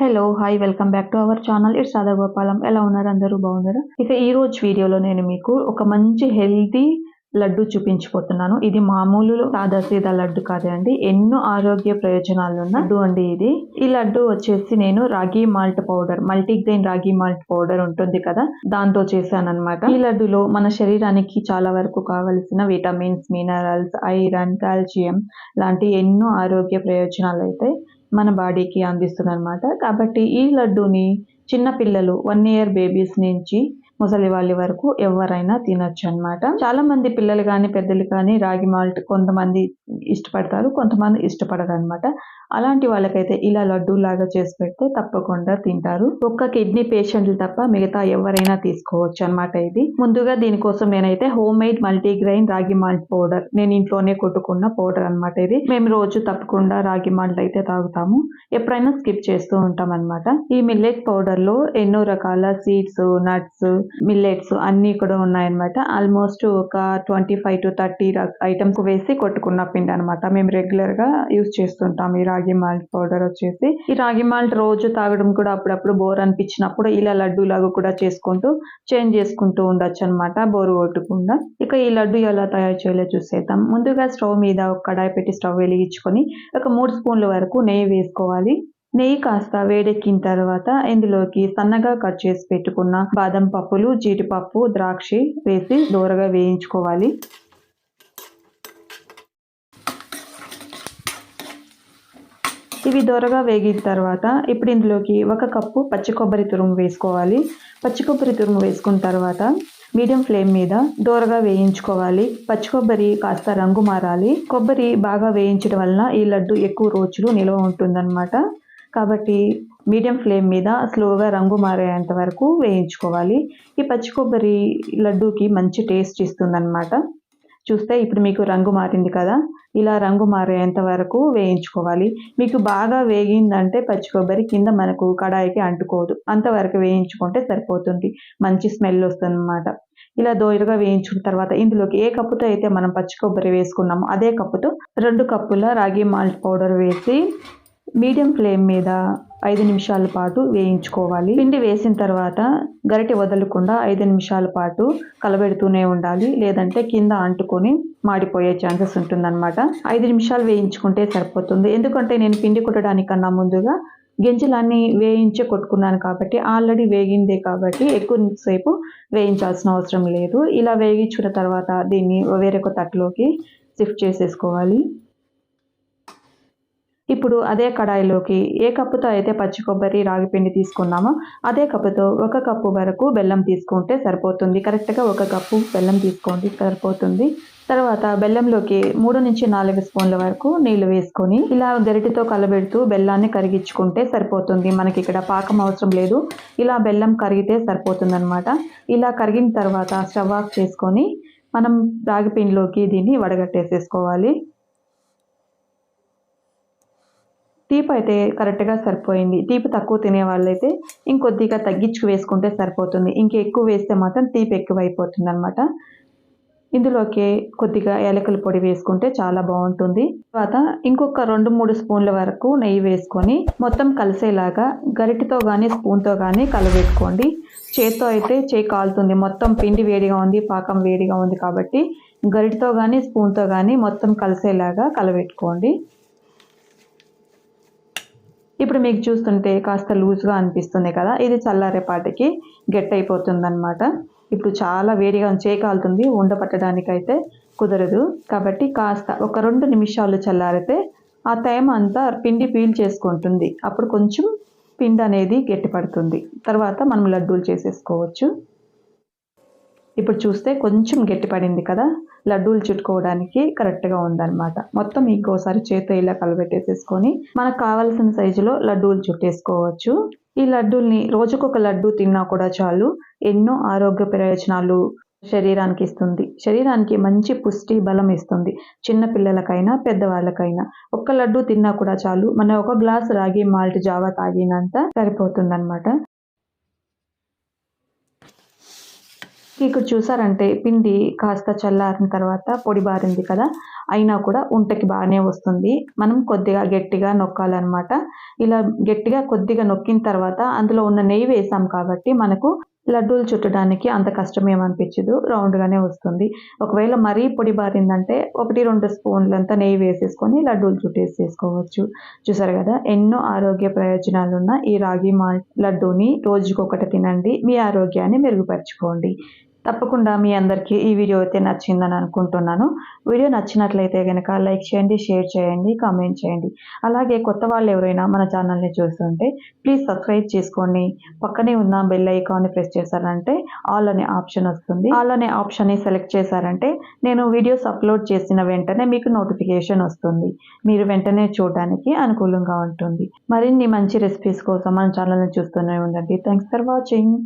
Hello hi welcome back to our channel it's Sada Gopalam ఎలా ఉన్నారు? అందరూ బాగున్నారా? ఇక ఈ రోజు వీడియోలో నేను మీకు ఒక మంచి హెల్తీ లడ్డు చూపించిపోతున్నాను ఇది మామూలు సాదా సీదా లడ్డు కాదండి. ఎన్నో ఆరోగ్య ప్రయోజనాలు ఉన్న లడ్డు అండి ఇది. ఈ లడ్డు వచ్చేసి నేను ragi malt powder multigrain ragi malt powder ఉంటుంది కదా? దాంతో చేశాను అనమాట ఈ లడ్డులో మన శరీరానికి చాలా వరకు కావలసిన విటమిన్స్ మినరల్స్ ఐరన్ కాల్షియం లాంటి ఎన్నో ఆరోగ్య ప్రయోజనాలు అయితే మన బాడీకి అందిస్తుంది అనమాట కాబట్టి ఈ లడ్డూని చిన్న పిల్లలు వన్ ఇయర్ బేబీస్ నుంచి ముసలి వాళ్ళ వరకు ఎవరైనా తినొచ్చు అనమాట చాలా మంది పిల్లలు కానీ పెద్దలు కానీ రాగి మాల్ట్ కొంతమంది ఇష్టపడతారు కొంతమంది ఇష్టపడరు అనమాట అలాంటి వాళ్ళకైతే ఇలా లడ్డూ లాగా చేసి పెడితే తప్పకుండా తింటారు. ఒక్క కిడ్నీ పేషెంట్లు తప్ప మిగతా ఎవరైనా తీసుకోవచ్చు అన్నమాట ఇది. ముందుగా దీనికోసం నేనైతే homemade multigrain ragi malt powder నేను ఇంట్లోనే కొట్టుకున్న పౌడర్ అన్నమాట ఇది. మేము రోజు తప్పకుండా రాగి మాల్ట్ అయితే తాగుతాము. ఎప్పుడైనా స్కిప్ చేస్తూ ఉంటాం అన్నమాట ఈ మిల్లెట్ పౌడర్లో ఎన్నో రకాల సీడ్స్ నట్స్ మిల్లెట్స్ అన్ని కూడా ఉన్నాయన్నమాట. ఆల్మోస్ట్ ఒక twenty five to thirty items వేసి కొట్టుకున్న పిండి అనమాట మేము రెగ్యులర్గా యూస్ చేస్తుంటాం ఈ రాగి మాల్ట్ పౌడర్ వచ్చేసి. ఈ రాగి మాల్ట్ రోజు తాగడం కూడా అప్పుడప్పుడు బోర్ అనిపించినప్పుడు ఇలా లడ్డు లాగా కూడా చేసుకుంటూ చేంజ్ చేసుకుంటూ ఉండొచ్చు అనమాట బోరు కొట్టకుండా. ఇక ఈ లడ్డు ఎలా తయారు చేయాలో చూసేద్దాం. ముందుగా స్టవ్ మీద ఒక కడాయి పెట్టి స్టవ్ వెలిగించుకొని ఒక మూడు స్పూన్ల వరకు నెయ్యి వేసుకోవాలి. నెయ్యి కాస్త వేడెక్కిన తర్వాత ఇందులోకి సన్నగా కట్ చేసి పెట్టుకున్న బాదం పప్పులు జీడిపప్పు ద్రాక్ష వేసి దూరగా వేయించుకోవాలి. ఇవి దొరగా వేగిన తర్వాత ఇప్పుడు ఇందులోకి ఒక కప్పు పచ్చి కొబ్బరి తురుము వేసుకోవాలి. పచ్చి కొబ్బరి తురుము వేసుకున్న తర్వాత మీడియం ఫ్లేమ్ మీద దోరగా వేయించుకోవాలి. పచ్చి కొబ్బరి కాస్త రంగు మారాలి. కొబ్బరి బాగా వేయించడం వలన ఈ లడ్డు ఎక్కువ రోజులు నిల్వ ఉంటుందన్నమాట. కాబట్టి మీడియం ఫ్లేమ్ మీద స్లోగా రంగు మారేంత వరకు వేయించుకోవాలి. ఈ పచ్చి కొబ్బరి లడ్డూకి మంచి టేస్ట్ ఇస్తుందన్నమాట. చూస్తే ఇప్పుడు మీకు రంగు మారింది కదా ఇలా రంగు మారేంత వరకు వేయించుకోవాలి. మీకు బాగా వేగిందంటే పచ్చి కొబ్బరి కింద మనకు కడాయికి అంటుకోదు. అంతవరకు వేయించుకుంటే సరిపోతుంది. మంచి స్మెల్ వస్తుంది అన్నమాట ఇలా దోరగా వేయించుకున్న తర్వాత ఇందులోకి ఏ కప్పుతో అయితే మనం పచ్చి కొబ్బరి వేసుకున్నామో అదే కప్పుతో రెండు కప్పుల రాగి మాల్ట్ పౌడర్ వేసి మీడియం ఫ్లేమ్ మీద ఐదు నిమిషాల పాటు వేయించుకోవాలి. పిండి వేసిన తర్వాత గరిటె వదలకుండా ఐదు నిమిషాల పాటు కలబెడుతూనే ఉండాలి. లేదంటే కింద అంటుకొని మాడిపోయే ఛాన్సెస్ ఉంటుందన్నమాట. ఐదు నిమిషాలు వేయించుకుంటే సరిపోతుంది. ఎందుకంటే నేను పిండి కుట్టడానికన్నా ముందుగా గింజలన్నీ వేయించి కొట్టుకున్నాను కాబట్టి ఆల్రెడీ వేగిందే కాబట్టి ఎక్కువ సేపు వేయించాల్సిన అవసరం లేదు. ఇలా వేగించుకున్న తర్వాత దీన్ని వేరొక తట్టులోకి షిఫ్ట్ చేసేసుకోవాలి. ఇప్పుడు అదే కడాయిలోకి ఏ కప్పుతో అయితే పచ్చి కొబ్బరి రాగి పిండి తీసుకున్నామో అదే కప్పుతో ఒక కప్పు వరకు బెల్లం తీసుకుంటే సరిపోతుంది. కరెక్ట్గా ఒక కప్పు బెల్లం తీసుకోండి సరిపోతుంది. తర్వాత బెల్లంలోకి మూడు నుంచి నాలుగు స్పూన్ల వరకు నీళ్ళు వేసుకొని ఇలా గరిటితో కలబెడుతూ బెల్లాన్ని కరిగించుకుంటే సరిపోతుంది. మనకి ఇక్కడ పాకం అవసరం లేదు. ఇలా బెల్లం కరిగితే సరిపోతుంది అనమాట ఇలా కరిగిన తర్వాత స్టవ్ ఆఫ్ చేసుకొని మనం రాగి పిండిలోకి దీన్ని వడగట్టేసేసుకోవాలి. తీపి అయితే కరెక్ట్గా సరిపోయింది. తీపి తక్కువ తినే వాళ్ళైతే ఇంకొద్దిగా తగ్గించుకు వేసుకుంటే సరిపోతుంది. ఇంకా ఎక్కువ వేస్తే మాత్రం తీపి ఎక్కువ అయిపోతుంది అనమాట ఇందులోకి కొద్దిగా ఏలకల పొడి వేసుకుంటే చాలా బాగుంటుంది. తర్వాత ఇంకొక రెండు మూడు స్పూన్ల వరకు నెయ్యి వేసుకొని మొత్తం కలిసేలాగా గరిటితో కానీ స్పూన్తో కానీ కలబెట్టుకోండి. చేత్తో అయితే చేయి కాలుతుంది. మొత్తం పిండి వేడిగా ఉంది పాకం వేడిగా ఉంది కాబట్టి గరిటితో కానీ స్పూన్తో కానీ మొత్తం కలిసేలాగా కలబెట్టుకోండి. ఇప్పుడు మీకు చూస్తుంటే కాస్త లూజ్గా అనిపిస్తుంది కదా? ఇది చల్లారేపాటికి గట్టి అయిపోతుంది అనమాట ఇప్పుడు చాలా వేడిగా చేయకాలుతుంది ఉండపట్టడానికైతే కుదరదు. కాబట్టి కాస్త ఒక రెండు నిమిషాలు చల్లారితే ఆ టైం అంతా పిండి పీల్ చేసుకుంటుంది. అప్పుడు కొంచెం పిండి అనేది గట్టి పడుతుంది తర్వాత మనం లడ్డూలు చేసేసుకోవచ్చు. ఇప్పుడు చూస్తే కొంచెం గట్టిపడింది కదా. లడ్డూలు చుట్టుకోవడానికి కరెక్ట్గా ఉందన్నమాట. మొత్తం ఇంకోసారి చేత ఇలా కలబెట్టేసేసుకొని మనకు కావాల్సిన సైజులో లడ్డూలు చుట్టేసుకోవచ్చు. ఈ లడ్డూల్ని రోజుకొక లడ్డు తిన్నా కూడా చాలు. ఎన్నో ఆరోగ్య ప్రయోజనాలు శరీరానికి ఇస్తుంది. శరీరానికి మంచి పుష్టి బలం ఇస్తుంది. చిన్న పిల్లలకైనా పెద్దవాళ్ళకైనా. ఒక్క లడ్డు తిన్నా కూడా చాలు. మన ఒక గ్లాస్ రాగి మాల్ట్ జావా తాగినంత సరిపోతుందన్నమాట. ఇక్కడ చూసారంటే పిండి కాస్త చల్లారిన తర్వాత పొడి బారింది కదా అయినా కూడా ఉంటకి బాగానే వస్తుంది. మనం కొద్దిగా గట్టిగా నొక్కాలన్నమాట. ఇలా గట్టిగా కొద్దిగా నొక్కిన తర్వాత అందులో ఉన్న నెయ్యి వేసాం కాబట్టి మనకు లడ్డూలు చుట్టడానికి అంత కష్టం ఏమనిపించదు రౌండ్గానే వస్తుంది. ఒకవేళ మరీ పొడి బారిందంటే ఒకటి రెండు స్పూన్లంతా నెయ్యి వేసేసుకొని లడ్డూలు చుట్టేసేసుకోవచ్చు. చూసారు కదా ఎన్నో ఆరోగ్య ప్రయోజనాలున్న ఈ రాగి మా లడ్డూని రోజుకొకటి తినండి. మీ ఆరోగ్యాన్ని మెరుగుపరచుకోండి. తప్పకుండా మీ అందరికీ ఈ వీడియో అయితే నచ్చిందని అనుకుంటున్నాను. వీడియో నచ్చినట్లయితే కనుక లైక్ చేయండి షేర్ చేయండి కామెంట్ చేయండి. అలాగే కొత్త వాళ్ళు ఎవరైనా మన ఛానల్ని చూస్తుంటే ప్లీజ్ సబ్స్క్రైబ్ చేసుకోండి. పక్కనే ఉన్న బెల్ ఐకాన్ని ప్రెస్ చేశారంటే ఆల్ అనే ఆప్షన్ వస్తుంది. ఆల్ అనే ఆప్షన్ని సెలెక్ట్ చేశారంటే నేను వీడియోస్ అప్లోడ్ చేసిన వెంటనే మీకు నోటిఫికేషన్ వస్తుంది. మీరు వెంటనే చూడడానికి అనుకూలంగా ఉంటుంది. మరిన్ని మంచి రెసిపీస్ కోసం మన ఛానల్ని చూస్తూనే ఉండండి. Thanks for watching